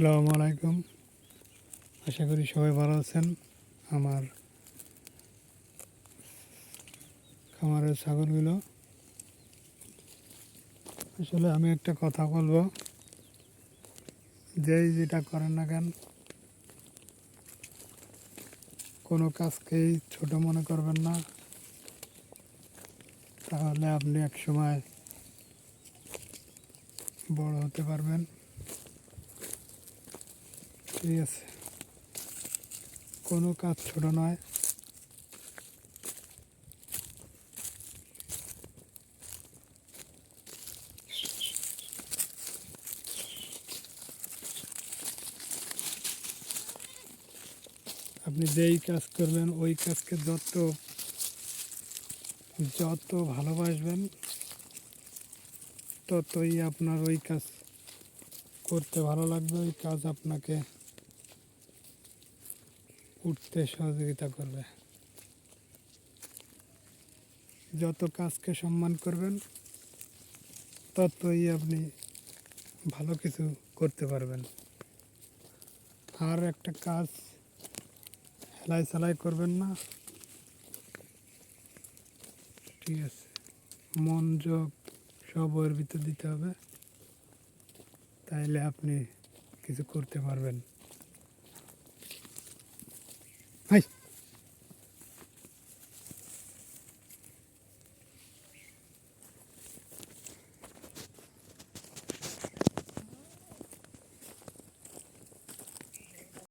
আসসালামু আলাইকুম। আশা করি সবাই ভালো আছেন। আমার খামারের ছাগলগুলো। আসলে আমি একটা কথা বলব। যেই যেটা করেন না কেন, কোনো কাজকেই ছোট মনে করবেন না। তাহলে আপনি এক সময় বড় হতে পারবেন। ঠিক আছে। কোনো কাজ ছোট নয়। আপনি যেই কাজ করবেন, ওই কাজকে যত যত ভালোবাসবেন, ততই আপনার ওই কাজ করতে ভালো লাগবে, ওই কাজ আপনাকে উঠতে সহযোগিতা করবে। যত কাজকে সম্মান করবেন, ততই আপনি ভালো কিছু করতে পারবেন। আর একটা কাজ হেলাই সেলাই করবেন না। ঠিক আছে। মনোযোগ সব ওর ভিতর দিতে হবে। তাইলে আপনি কিছু করতে পারবেন। はい。